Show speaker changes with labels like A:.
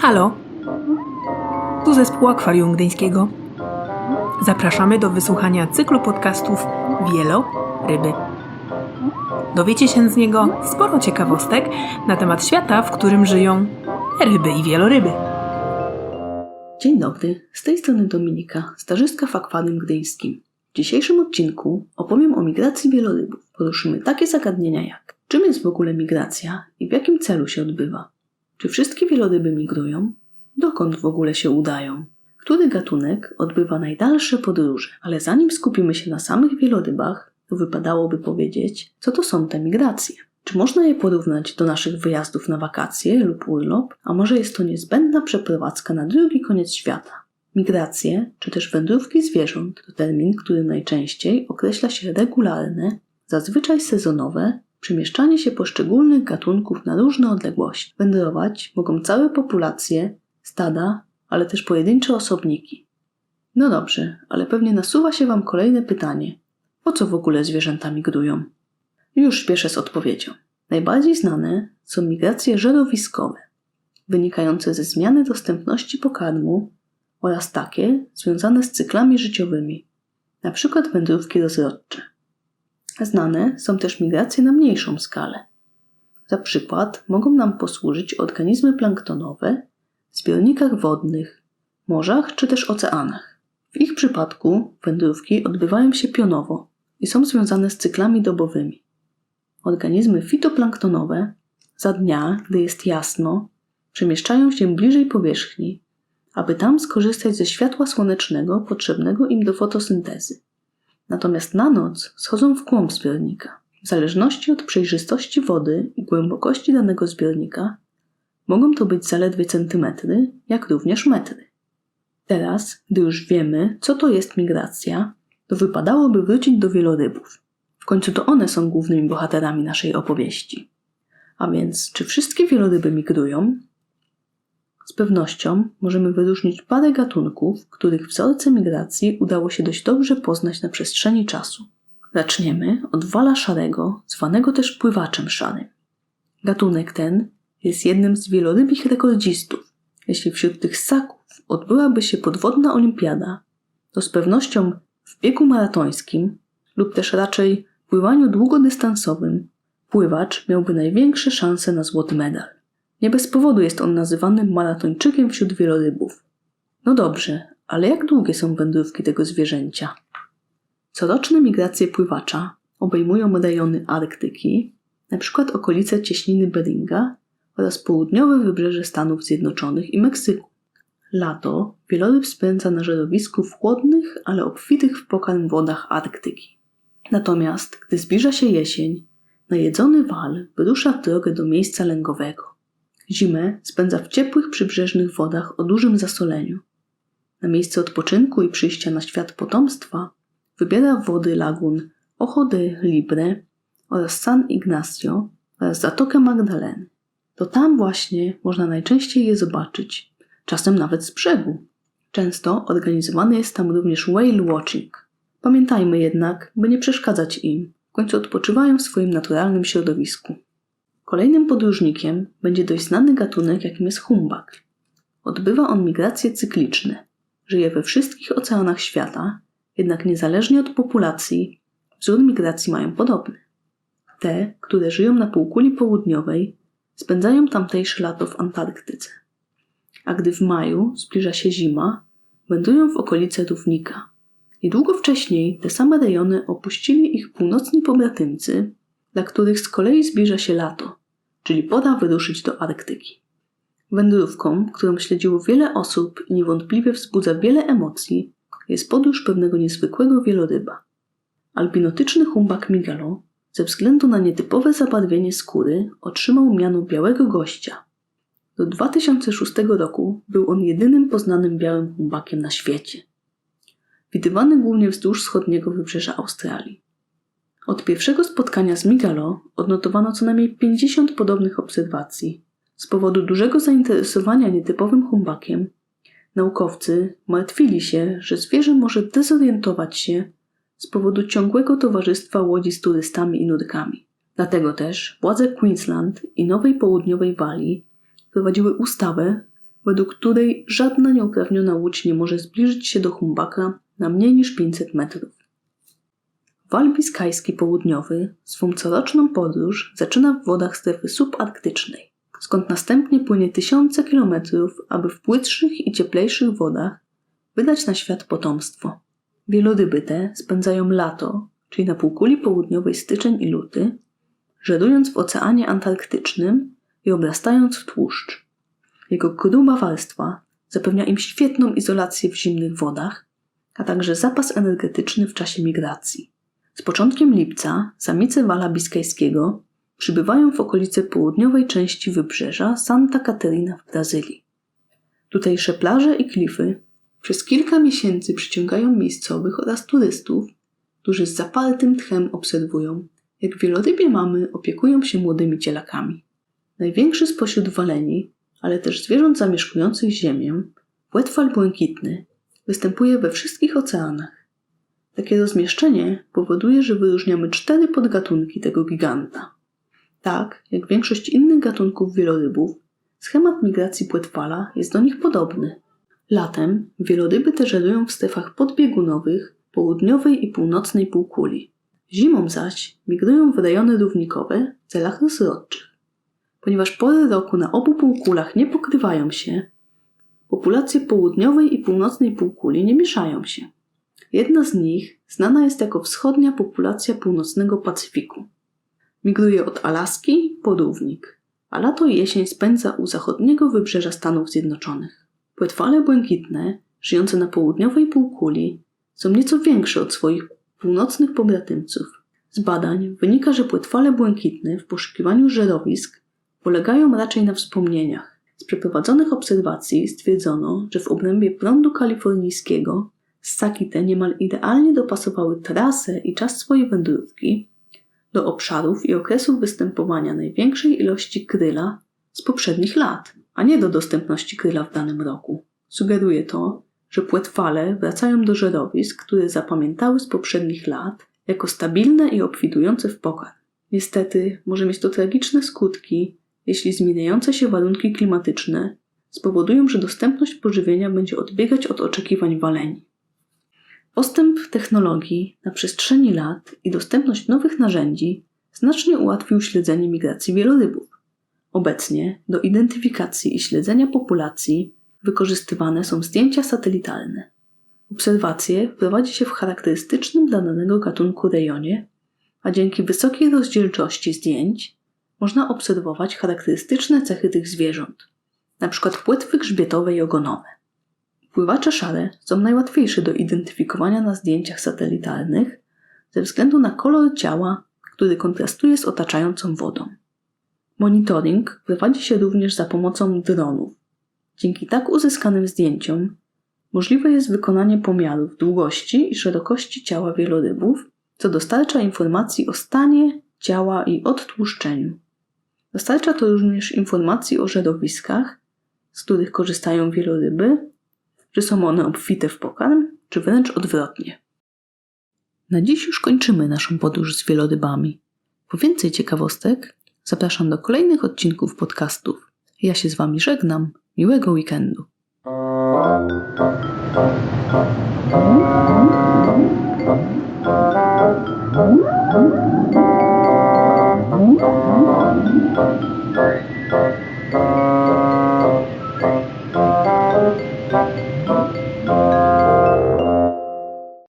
A: Halo, tu zespół Akwarium Gdyńskiego. Zapraszamy do wysłuchania cyklu podcastów Wielo Ryby. Dowiecie się z niego sporo ciekawostek na temat świata, w którym żyją ryby i wieloryby.
B: Dzień dobry, z tej strony Dominika, stażystka w Akwarium Gdyńskim. W dzisiejszym odcinku opowiem o migracji wielorybów. Poruszymy takie zagadnienia jak czym jest w ogóle migracja i w jakim celu się odbywa? Czy wszystkie wieloryby migrują? Dokąd w ogóle się udają? Który gatunek odbywa najdalsze podróże? Ale zanim skupimy się na samych wielorybach, to wypadałoby powiedzieć, co to są te migracje. Czy można je porównać do naszych wyjazdów na wakacje lub urlop, a może jest to niezbędna przeprowadzka na drugi koniec świata? Migracje, czy też wędrówki zwierząt, to termin, który najczęściej określa się regularne, zazwyczaj sezonowe, przemieszczanie się poszczególnych gatunków na różne odległości. Wędrować mogą całe populacje, stada, ale też pojedyncze osobniki. No dobrze, ale pewnie nasuwa się Wam kolejne pytanie. Po co w ogóle zwierzęta migrują? Już śpieszę z odpowiedzią. Najbardziej znane są migracje żerowiskowe, wynikające ze zmiany dostępności pokarmu oraz takie związane z cyklami życiowymi, np. wędrówki rozrodcze. Znane są też migracje na mniejszą skalę. Za przykład mogą nam posłużyć organizmy planktonowe w zbiornikach wodnych, morzach czy też oceanach. W ich przypadku wędrówki odbywają się pionowo i są związane z cyklami dobowymi. Organizmy fitoplanktonowe za dnia, gdy jest jasno, przemieszczają się bliżej powierzchni, aby tam skorzystać ze światła słonecznego potrzebnego im do fotosyntezy. Natomiast na noc schodzą w głąb zbiornika. W zależności od przejrzystości wody i głębokości danego zbiornika mogą to być zaledwie centymetry, jak również metry. Teraz, gdy już wiemy, co to jest migracja, to wypadałoby wrócić do wielorybów. W końcu to one są głównymi bohaterami naszej opowieści. A więc, czy wszystkie wieloryby migrują? Pewnością możemy wyróżnić parę gatunków, których wzorce migracji udało się dość dobrze poznać na przestrzeni czasu. Zaczniemy od wala szarego, zwanego też pływaczem szarym. Gatunek ten jest jednym z wielorybich rekordzistów. Jeśli wśród tych ssaków odbyłaby się podwodna olimpiada, to z pewnością w biegu maratońskim lub też raczej pływaniu długodystansowym pływacz miałby największe szanse na złoty medal. Nie bez powodu jest on nazywany maratończykiem wśród wielorybów. No dobrze, ale jak długie są wędrówki tego zwierzęcia? Coroczne migracje pływacza obejmują rejony Arktyki, np. okolice cieśniny Beringa oraz południowe wybrzeże Stanów Zjednoczonych i Meksyku. Lato wieloryb spędza na żerowisku w chłodnych, ale obfitych w pokarm wodach Arktyki. Natomiast, gdy zbliża się jesień, najedzony wal wyrusza w drogę do miejsca lęgowego. Zimę spędza w ciepłych przybrzeżnych wodach o dużym zasoleniu. Na miejsce odpoczynku i przyjścia na świat potomstwa wybiera wody lagun Ojo de Libre oraz San Ignacio oraz Zatokę Magdaleny. To tam właśnie można najczęściej je zobaczyć, czasem nawet z brzegu. Często organizowany jest tam również whale watching. Pamiętajmy jednak, by nie przeszkadzać im, w końcu odpoczywają w swoim naturalnym środowisku. Kolejnym podróżnikiem będzie dość znany gatunek, jakim jest humbak. Odbywa on migracje cykliczne. Żyje we wszystkich oceanach świata, jednak niezależnie od populacji, wzór migracji mają podobny. Te, które żyją na półkuli południowej, spędzają tamtejsze lato w Antarktyce. A gdy w maju zbliża się zima, wędrują w okolice równika. Niedługo wcześniej te same rejony opuścili ich północni pobratymcy, dla których z kolei zbliża się lato, czyli pora wyruszyć do Arktyki. Wędrówką, którą śledziło wiele osób i niewątpliwie wzbudza wiele emocji, jest podróż pewnego niezwykłego wieloryba. Albinotyczny humbak Migalo ze względu na nietypowe zabarwienie skóry otrzymał miano białego gościa. Do 2006 roku był on jedynym poznanym białym humbakiem na świecie. Widywany głównie wzdłuż wschodniego wybrzeża Australii. Od pierwszego spotkania z Migalo odnotowano co najmniej 50 podobnych obserwacji. Z powodu dużego zainteresowania nietypowym humbakiem, naukowcy martwili się, że zwierzę może dezorientować się z powodu ciągłego towarzystwa łodzi z turystami i nurkami. Dlatego też władze Queensland i Nowej Południowej Walii prowadziły ustawę, według której żadna nieuprawniona łódź nie może zbliżyć się do humbaka na mniej niż 500 metrów. Wal Biskajski Południowy swą coroczną podróż zaczyna w wodach strefy subarktycznej, skąd następnie płynie tysiące kilometrów, aby w płytszych i cieplejszych wodach wydać na świat potomstwo. Wieloryby te spędzają lato, czyli na półkuli południowej styczeń i luty, żerując w oceanie antarktycznym i obrastając w tłuszcz. Jego gruba warstwa zapewnia im świetną izolację w zimnych wodach, a także zapas energetyczny w czasie migracji. Z początkiem lipca samice wala biskajskiego przybywają w okolice południowej części wybrzeża Santa Caterina w Brazylii. Tutejsze plaże i klify przez kilka miesięcy przyciągają miejscowych oraz turystów, którzy z zapartym tchem obserwują, jak wielorybie mamy opiekują się młodymi cielakami. Największy spośród waleni, ale też zwierząt zamieszkujących ziemię, płetwal błękitny, występuje we wszystkich oceanach. Takie rozmieszczenie powoduje, że wyróżniamy cztery podgatunki tego giganta. Tak, jak większość innych gatunków wielorybów, schemat migracji płetwala jest do nich podobny. Latem wieloryby te żerują w strefach podbiegunowych południowej i północnej półkuli. Zimą zaś migrują w rejony równikowe w celach rozrodczych. Ponieważ pory roku na obu półkulach nie pokrywają się, populacje południowej i północnej półkuli nie mieszają się. Jedna z nich znana jest jako wschodnia populacja północnego Pacyfiku. Migruje od Alaski po równik, a lato i jesień spędza u zachodniego wybrzeża Stanów Zjednoczonych. Płetwale błękitne, żyjące na południowej półkuli, są nieco większe od swoich północnych pobratymców. Z badań wynika, że płetwale błękitne w poszukiwaniu żerowisk polegają raczej na wspomnieniach. Z przeprowadzonych obserwacji stwierdzono, że w obrębie prądu kalifornijskiego ssaki te niemal idealnie dopasowały trasę i czas swojej wędrówki do obszarów i okresów występowania największej ilości kryla z poprzednich lat, a nie do dostępności kryla w danym roku. Sugeruje to, że płetwale wracają do żerowisk, które zapamiętały z poprzednich lat jako stabilne i obfitujące w pokarm. Niestety może mieć to tragiczne skutki, jeśli zmieniające się warunki klimatyczne spowodują, że dostępność pożywienia będzie odbiegać od oczekiwań waleni. Postęp technologii na przestrzeni lat i dostępność nowych narzędzi znacznie ułatwił śledzenie migracji wielorybów. Obecnie do identyfikacji i śledzenia populacji wykorzystywane są zdjęcia satelitarne. Obserwacje prowadzi się w charakterystycznym dla danego gatunku rejonie, a dzięki wysokiej rozdzielczości zdjęć można obserwować charakterystyczne cechy tych zwierząt, np. płetwy grzbietowe i ogonowe. Pływacze szare są najłatwiejsze do identyfikowania na zdjęciach satelitarnych ze względu na kolor ciała, który kontrastuje z otaczającą wodą. Monitoring prowadzi się również za pomocą dronów. Dzięki tak uzyskanym zdjęciom możliwe jest wykonanie pomiarów długości i szerokości ciała wielorybów, co dostarcza informacji o stanie ciała i odtłuszczeniu. Dostarcza to również informacji o żerowiskach, z których korzystają wieloryby, czy są one obfite w pokarm, czy wręcz odwrotnie. Na dziś już kończymy naszą podróż z wielorybami. Po więcej ciekawostek zapraszam do kolejnych odcinków podcastów. Ja się z Wami żegnam. Miłego weekendu.
C: You.